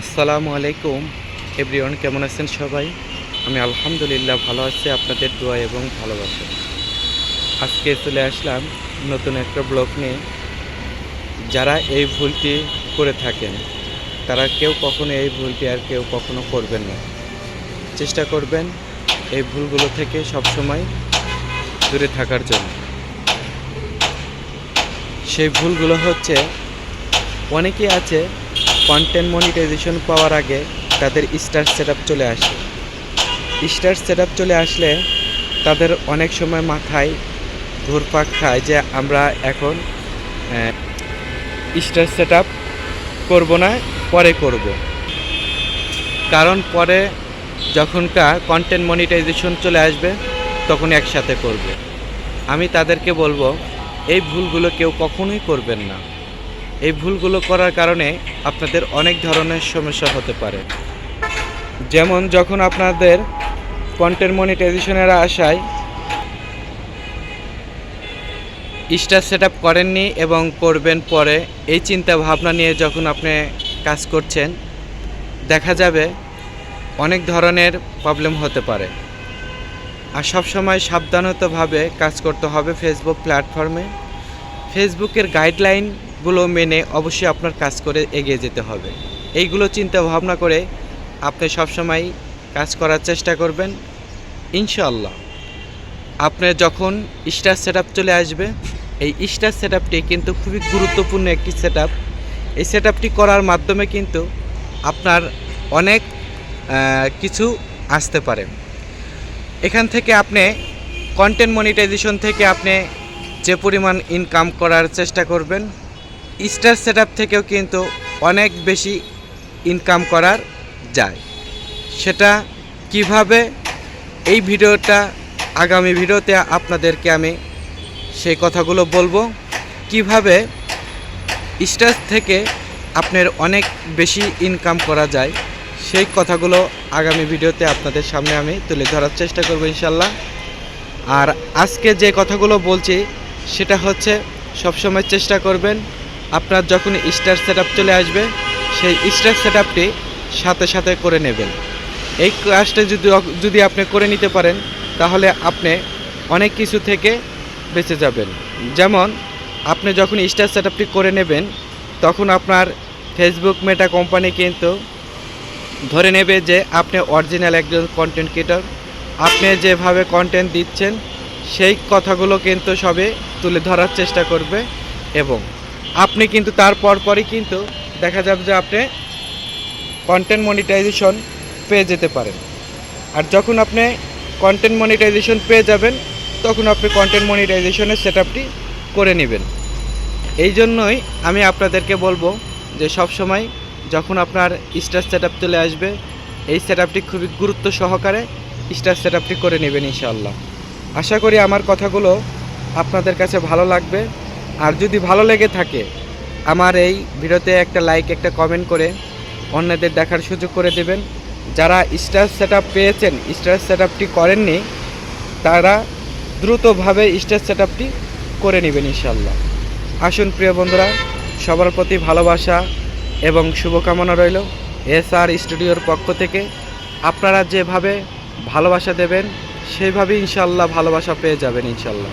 আসসালামু আলাইকুম, এভরিওয়ান কেমন আছেন সবাই? আমি আলহামদুলিল্লাহ ভালো আছি, আপনাদের দোয়া এবং ভালোবাসা। আজকে চলে আসলাম নতুন একটা ব্লগ নিয়ে। যারা এই ভুলটি করে থাকেন, তারা কেউ কখনো এই ভুলটি আর কেউ কখনো করবেন না। চেষ্টা করবেন এই ভুলগুলো থেকে সবসময় দূরে থাকার জন্য। সেই ভুলগুলো হচ্ছে, অনেকেই আছে কন্টেন্ট মনিটাইজেশন পাওয়ার আগে তাদের স্টার সেট চলে আসে। স্টার সেট চলে আসলে তাদের অনেক সময় মাথায় ঘুরপাক খায় যে আমরা এখন স্টার সেট আপ করব না, পরে করব। কারণ পরে যখনকার কন্টেন্ট মনিটাইজেশন চলে আসবে তখন একসাথে করবে। আমি তাদেরকে বলব, এই ভুলগুলো কেউ কখনোই করবেন না। এই ভুলগুলো করার কারণে আপনাদের অনেক ধরনের সমস্যা হতে পারে। যেমন যখন আপনাদের কন্টেন্ট মনিটাইজেশনের আশায় স্টার সেট আপ করেননি এবং করবেন পরে এই চিন্তা ভাবনা নিয়ে যখন আপনি কাজ করছেন, দেখা যাবে অনেক ধরনের প্রবলেম হতে পারে। আর সবসময় সাবধানতাভাবে কাজ করতে হবে ফেসবুক প্ল্যাটফর্মে ফেসবুকের গাইডলাইনগুলো মেনে অবশ্যই আপনার কাজ করে এগিয়ে যেতে হবে। এইগুলো চিন্তা ভাবনা করে আপনি সবসময় কাজ করার চেষ্টা করবেন। ইনশাল্লাহ আপনার যখন স্টার সেট চলে আসবে, এই স্টার সেট কিন্তু খুবই গুরুত্বপূর্ণ একটি সেট এই সেট করার মাধ্যমে কিন্তু আপনার অনেক কিছু আসতে পারে। এখান থেকে আপনি কন্টেন্ট মনিটাইজেশন থেকে আপনি যে পরিমাণ ইনকাম করার চেষ্টা করবেন স্টার সেট থেকেও কিন্তু অনেক বেশি ইনকাম করার যায়। সেটা কীভাবে? এই ভিডিওটা আগামী ভিডিওতে আপনাদেরকে আমি সেই কথাগুলো বলব। কীভাবে? স্টার থেকে আপনার অনেক বেশি ইনকাম করা যায়, সেই কথাগুলো আগামী ভিডিওতে আপনাদের সামনে আমি তুলে ধরার চেষ্টা করব ইনশাল্লাহ আর আজকে যে কথাগুলো বলছি, সেটা হচ্ছে সবসময় চেষ্টা করবেন আপনার যখন স্টার সেট চলে আসবে, সেই স্টার সেট সাথে সাথে করে নেবেন। এই কাজটা যদি যদি আপনি করে নিতে পারেন, তাহলে আপনি অনেক কিছু থেকে বেঁচে যাবেন। যেমন, আপনি যখন স্টার সেট করে নেবেন, তখন আপনার ফেসবুক মেটা কোম্পানি কিন্তু ধরে নেবে যে আপনি অরিজিনাল একজন কন্টেন্ট ক্রিয়েটর আপনি যেভাবে কন্টেন্ট দিচ্ছেন, সেই কথাগুলো কিন্তু সবে তুলে ধরার চেষ্টা করবে এবং আপনি কিন্তু তার পরপরই কিন্তু দেখা যাবে যে আপনি কন্টেন্ট মনিটাইজেশন পেয়ে যেতে পারেন। আর যখন আপনি কন্টেন্ট মনিটাইজেশন পেয়ে যাবেন, তখন আপনি কন্টেন্ট মনিটাইজেশনের সেট করে নেবেন। এই জন্যই আমি আপনাদেরকে বলব যে সব সময় যখন আপনার স্টার সেট চলে আসবে, এই সেট খুবই গুরুত্ব সহকারে স্টার সেট করে নেবেন ইনশাআল্লাহ। আশা করি আমার কথাগুলো আপনাদের কাছে ভালো লাগবে। আর যদি ভালো লেগে থাকে, আমার এই ভিডিওতে একটা লাইক একটা কমেন্ট করে অন্যদের দেখার সুযোগ করে দেবেন। যারা স্টার সেট পেয়েছেন স্টার সেট করেননি, তারা দ্রুতভাবে স্টার সেট করে নেবেন ইনশাল্লাহ আসুন প্রিয় বন্ধুরা, সবার প্রতি ভালোবাসা এবং শুভকামনা রইল এস আর স্টুডিওর পক্ষ থেকে। আপনারা যেভাবে ভালোবাসা দেবেন সেইভাবে ইনশাল্লাহ ভালোবাসা পেয়ে যাবেন ইনশাল্লাহ